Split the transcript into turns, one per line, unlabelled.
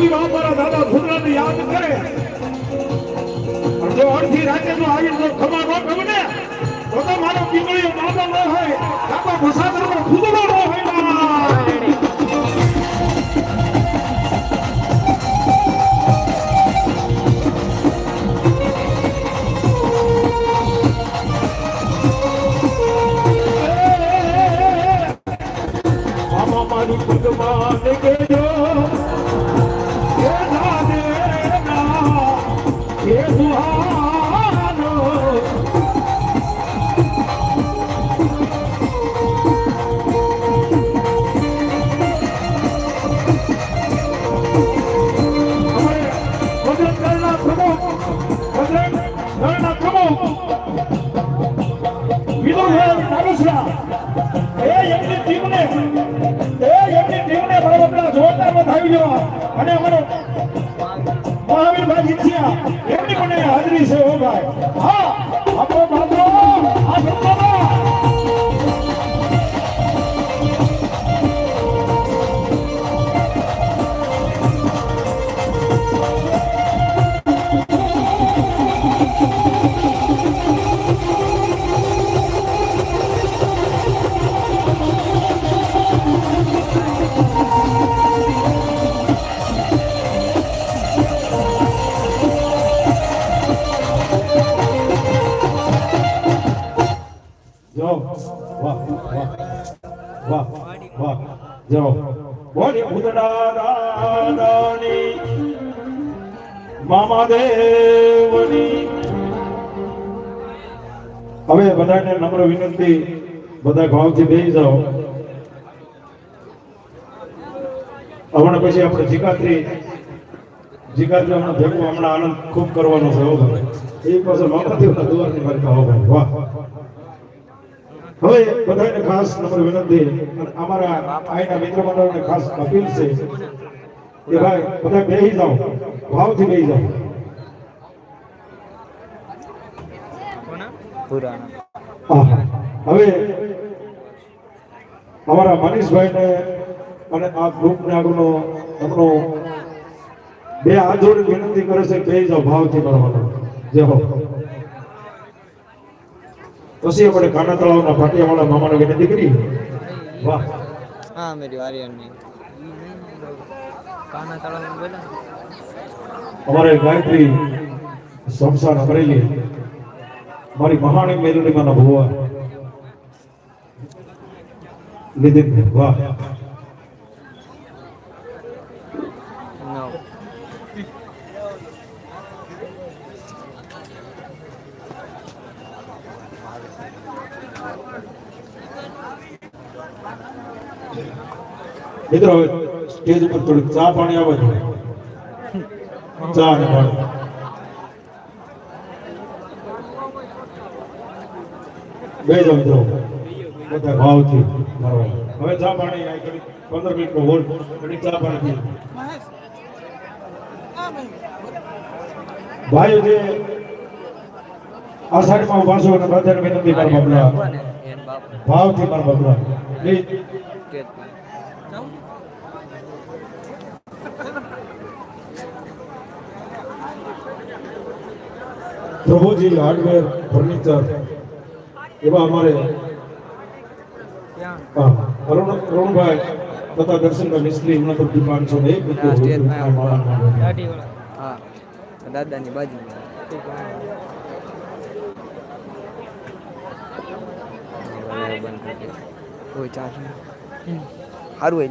આ કદાપી બાપ મારા દાદા ભૂતરાને યાદ કરે. જો અડધી રાતે જો આવી તો ખબર ન ગમે તો મારો પીપળીઓ મામલો ન હોય. કાપા ભસાદરમાં નો હોય દળના પ્રમુખ વિનોદભાઈ નાગેશરા એ એમની ટીમને એ એમની ટીમને અને અમારો મહાવીરભાઈ એમની પણ હાજરી છે હો ભાઈ. હા આપણો હવે બધાને નમ્ર વિનંતી, બધા ભાવથી બેસી જાઓ. હમણાં પછી આપણે જીગાત્રી જીગાત્રી હમણાં ભેગું હમણાં આનંદ ખૂબ કરવાનો છે, હો ભાઈ. એ મામા દેવના દુવારની મારી કહો ભાઈ, વાહ. હવે બધાને ખાસ નમ્ર વિનંતી અને અમારા આઈના મિત્ર મંડળને ખાસ અપીલ છે કે ભાઈ, બધા બેહી જાઓ, ભાવથી બેહી જાઓ. હવે અમારા મનીષભાઈને અને આ ગ્રુપને આગળનો, એમનો બે હાથ જોડી વિનંતી કરે છે બે જાઓ, ભાવથી કરવાનો જય હો. પછી આપણે કાના તળાવના ભાટિયાવાળા મામાને વિનંતી કરી? વાહ.
હા મેરી આર્યનની. કાના તળાવ બોલા?
અમારે ગાયત્રી સંસાર અમરેલી. મારી મહાણી મેલડીમાંના ભુવા. લીધી. વાહ. મિત્રો, સ્ટેજ ઉપર થોડીક ચા પાણી આવે છે ચા ને પાણી. બે જાઓ મિત્રો. બધા ભાવથી હવે ચા પાણી પંદર મિનિટ મિનિટનો હોલ્ડ ઘડીક ચા પાણી ભાઈ ભાઈઓ જે આ સાઈડમાં ઊભા છો અને
બધા
ભાવથી મારા પ્લીઝ.
સ્ટેજ પર
પ્રભુજી હાર્ડવેર ફર્નિચર એવા અમારે અરુણ અરુણભાઈ તથા દર્શનભાઈ મિસ્ત્રી એમના તો દુકાન છે ને એક
હા દાદાની બાજુ. કોઈ ચાર્જ નહીં. સારું હોય.